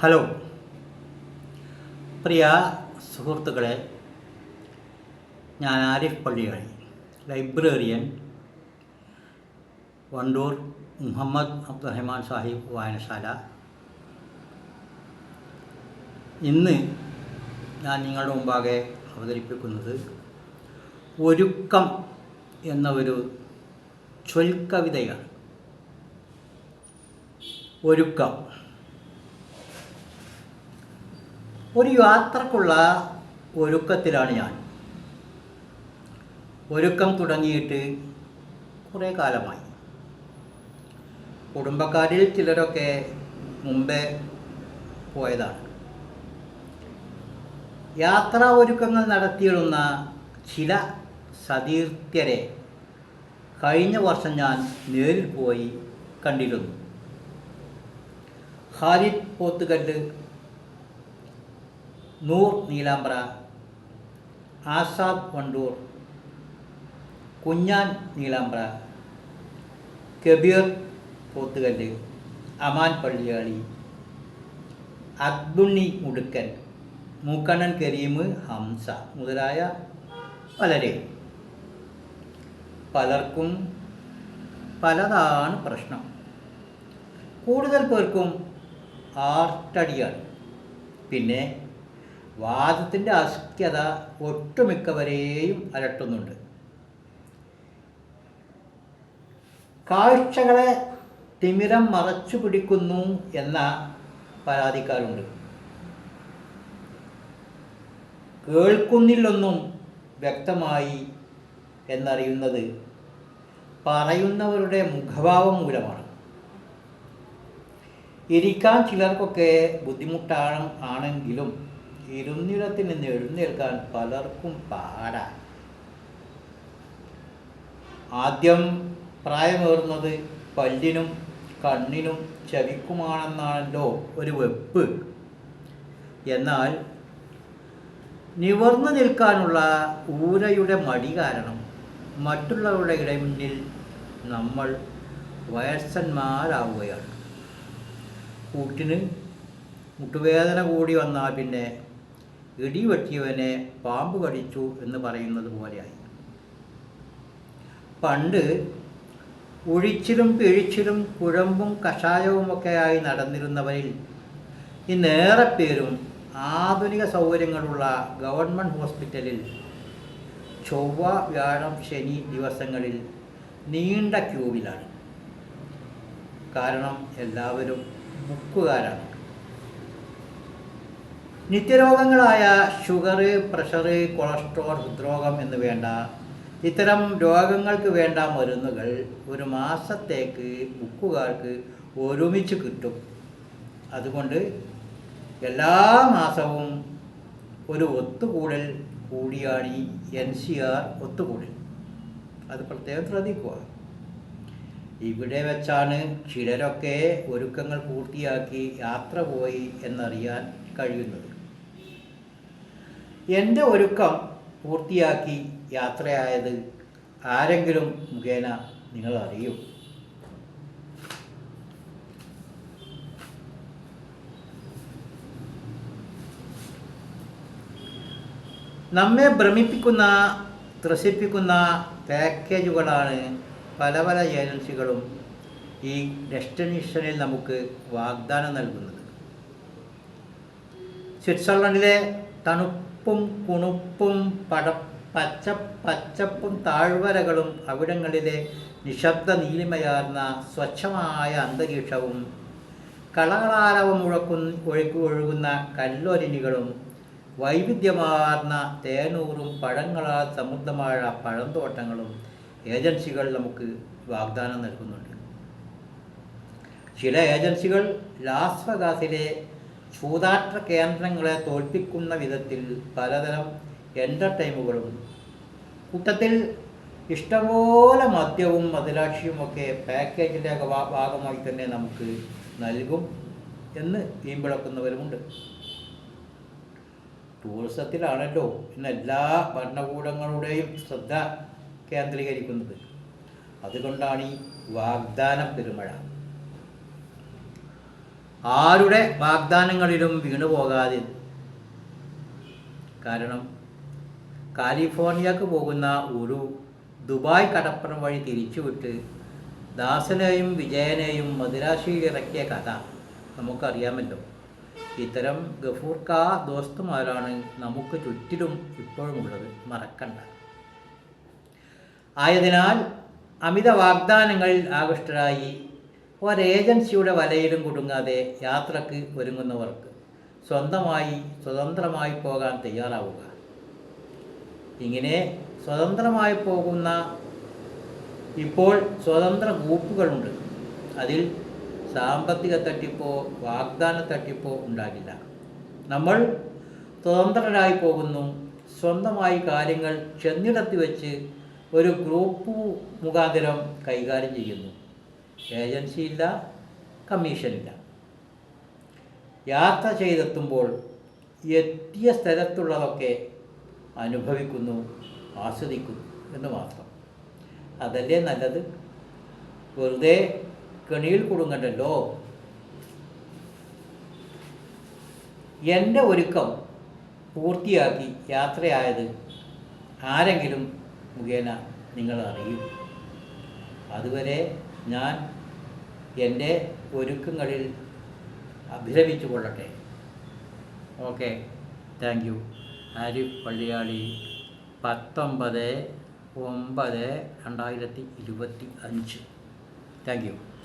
Hello. പ്രിയ സുഹൃത്തുക്കളെ ഞാൻ Arif Palliyali librarian Wandoor Muhammad Abdurahman Sahib വായനശാല. ഇന്ന് ഞാൻ നിങ്ങളുടെ മുമ്പാകെ അവതരിപ്പിക്കുന്നത് ഒരുക്കം എന്ന ഒരു ചൊൽക്കവിതയാണ്. ഒരുക്കം. ഒരു യാത്രക്കുള്ള ഒരുക്കത്തിലാണ് ഞാൻ. ഒരുക്കം തുടങ്ങിയിട്ട് കുറേ കാലമായി. കുടുംബക്കാരിൽ ചിലരൊക്കെ മുമ്പേ പോയതാണ്. യാത്രാ ഒരുക്കങ്ങൾ നടത്തിയിടുന്ന ചില സതീർത്ഥ്യരെ കഴിഞ്ഞ വർഷം ഞാൻ നേരിൽ പോയി കണ്ടിരുന്നു. ഖാലിദ് പോത്തുകല്ല് നൂർ നീലാമ്പ്ര ആസാദ് വണ്ടൂർ കുഞ്ഞാൻ നീലാമ്പ്ര കബീർ പോത്തുകല്ല് അമാൻ പള്ളിയാളി അബ്ദുണ്ണി മുടുക്കൻ മൂക്കണ്ണൻ കരീം ഹംസ മുതലായ പലരെ. പലർക്കും പലതാണ് പ്രശ്നം. കൂടുതൽ പേർക്കും ആർട്ടടിയാണ്. പിന്നെ വാദത്തിന്റെ അസ്ക്യത ഒട്ടുമിക്കവരെയും അലട്ടുന്നുണ്ട്. കാഴ്ചകളെ തിമിരം മറച്ചു പിടിക്കുന്നു എന്ന പരാതിക്കാരുണ്ട്. കേൾക്കുന്നില്ലൊന്നും വ്യക്തമായി എന്നറിയുന്നത് പറയുന്നവരുടെ മുഖഭാവം മൂലമാണ്. ഇരിക്കാൻ ചിലർക്കൊക്കെ ബുദ്ധിമുട്ടാണ് ആണെങ്കിലും ഇരുന്നിടത്തിൽ നിന്ന് എഴുന്നേൽക്കാൻ പലർക്കും പാട. ആദ്യം പ്രായമേറുന്നത് പല്ലിനും കണ്ണിനും ചവിക്കുമാണെന്നാണല്ലോ ഒരു വെപ്പ്. എന്നാൽ നിവർന്നു നിൽക്കാനുള്ള ഊരയുടെ മടി കാരണം മറ്റുള്ളവരുടെ ഇടമുന്നിൽ നമ്മൾ വയസ്സന്മാരാവുകയാണ്. കൂട്ടിന് മുട്ടുവേദന കൂടി വന്നാൽ പിന്നെ ഇടി വെട്ടിയവനെ പാമ്പ് കടിച്ചു എന്ന് പറയുന്നത് പോലെയായി. പണ്ട് ഒഴിച്ചിലും പിഴിച്ചിലും കുഴമ്പും കഷായവുമൊക്കെയായി നടന്നിരുന്നവരിൽ ഇന്നേറെ പേരും ആധുനിക സൗകര്യങ്ങളുള്ള ഗവൺമെന്റ് ഹോസ്പിറ്റലിൽ ചൊവ്വ വ്യാഴം ശനി ദിവസങ്ങളിൽ നീണ്ട ക്യൂവിലാണ്. കാരണം എല്ലാവരും ബുക്കുകാരാണ്. നിത്യരോഗങ്ങളായ ഷുഗർ പ്രഷർ കൊളസ്ട്രോൾ ഹൃദ്രോഗം എന്ന് വേണ്ട ഇത്തരം രോഗങ്ങൾക്ക് വേണ്ട മരുന്നുകൾ ഒരു മാസത്തേക്ക് ബുക്കുകാർക്ക് ഒരുമിച്ച് കിട്ടും. അതുകൊണ്ട് എല്ലാ മാസവും ഒരു ഒത്തുകൂടൽ കൂടിയാണ് ഈ എൻ സി ആർ ഒത്തുകൂടൽ. അത് പ്രത്യേകം ശ്രദ്ധിക്കുക. ഇവിടെ വെച്ചാണ് ചിലരൊക്കെ ഒരുക്കങ്ങൾ പൂർത്തിയാക്കി യാത്ര പോയി എന്നറിയാൻ കഴിയുന്നത്. എന്റെ ഒരുക്കം പൂർത്തിയാക്കി യാത്രയായത് ആരെങ്കിലും മുഖേന നിങ്ങൾ അറിയും നമ്മെ ഭ്രമിപ്പിക്കുന്ന ത്രസിപ്പിക്കുന്ന പാക്കേജുകളാണ് പല പല ഏജൻസികളും ഈ ഡെസ്റ്റിനേഷനിൽ നമുക്ക് വാഗ്ദാനം നൽകുന്നത്. സ്വിറ്റ്സർലൻഡിലെ തണുപ്പും കുണുപ്പും പട പച്ച പച്ചപ്പും താഴ്വരകളും അവിടങ്ങളിലെ നിശബ്ദ നീലിമയാർന്ന സ്വച്ഛമായ അന്തരീക്ഷവും കളകളാരവം മുഴക്കുന്ന ഒഴുകി ഒഴുകുന്ന കല്ലൊരിനികളും വൈവിധ്യമാർന്ന തേനൂറും പഴങ്ങളാൽ സമൃദ്ധമായ പഴന്തോട്ടങ്ങളും ഏജൻസികൾ നമുക്ക് വാഗ്ദാനം നൽകുന്നുണ്ട്. ചില ഏജൻസികൾ ലാസ് വെഗാസിലെ ചൂതാട്ട കേന്ദ്രങ്ങളെ തോൽപ്പിക്കുന്ന വിധത്തിൽ പലതരം എന്റർടൈമുകളും കൂട്ടത്തിൽ ഇഷ്ടംപോലെ മദ്യവും മതിലാക്ഷിയുമൊക്കെ പാക്കേജിന്റെ ഭാഗമായി തന്നെ നമുക്ക് നൽകും എന്ന് വീമ്പിളക്കുന്നവരുമുണ്ട് ടൂറിസത്തിലാണല്ലോ ഇന്ന് എല്ലാ ഭരണകൂടങ്ങളുടെയും ശ്രദ്ധ കേന്ദ്രീകരിക്കുന്നത്. അതുകൊണ്ടാണ് ഈ വാഗ്ദാന പെരുമഴ. ആരുടെ വാഗ്ദാനങ്ങളിലും വീണു പോകാതെ? കാരണം കാലിഫോർണിയക്ക് പോകുന്ന ഒരു ദുബായ് കടപ്പുറം വഴി തിരിച്ചുവിട്ട് ദാസനെയും വിജയനെയും മദിരാശിയിൽ ഇറക്കിയ കഥ നമുക്കറിയാമല്ലോ. ഇത്തരം കാ ദോസ്തുമാരാണ് നമുക്ക് ചുറ്റിലും ഇപ്പോഴുമുള്ളത്. മറക്കണ്ട. ആയതിനാൽ അമിത വാഗ്ദാനങ്ങളിൽ ആകൃഷ്ടരായി ഒരേജൻസിയുടെ വലയിലും കുടുങ്ങാതെ യാത്രയ്ക്ക് ഒരുങ്ങുന്നവർക്ക് സ്വന്തമായി സ്വതന്ത്രമായി പോകാൻ തയ്യാറാവുക. ഇങ്ങനെ സ്വതന്ത്രമായി പോകുന്ന ഇപ്പോൾ സ്വതന്ത്ര ഗ്രൂപ്പുകളുണ്ട്. അതിൽ സാമ്പത്തിക തട്ടിപ്പോ വാഗ്ദാന തട്ടിപ്പോ ഉണ്ടാകില്ല. നമ്മൾ സ്വതന്ത്രരായി പോകുന്നു. സ്വന്തമായി കാര്യങ്ങൾ ചെന്നിടത്ത് വെച്ച് ഒരു ഗ്രൂപ്പ് മുഖാന്തരം കൈകാര്യം ചെയ്യുന്നു. ഏജൻസിയില്ല കമ്മീഷനില്ല യാത്ര ചെയ്തെത്തുമ്പോൾ എത്തിയ സ്ഥലത്തുള്ളതൊക്കെ അനുഭവിക്കുന്നു ആസ്വദിക്കുന്നു എന്ന് മാത്രം. അതല്ലേ നല്ലത്? വെറുതെ കെണിയിൽ കുടുങ്ങണ്ടല്ലോ? എന്റെ ഒരുക്കം പൂർത്തിയാക്കി യാത്രയായത് ആരെങ്കിലും മുഖേന നിങ്ങൾ അറിയും അതുവരെ ഞാൻ എന്റെ ഒരുക്കങ്ങളിൽ അഭിരമിച്ചു കൊള്ളട്ടെ okay. Thank you. Arif Palliyali? പത്തൊമ്പത് ഒമ്പത് രണ്ടായിരത്തി ഇരുപത്തി അഞ്ച്. Thank you.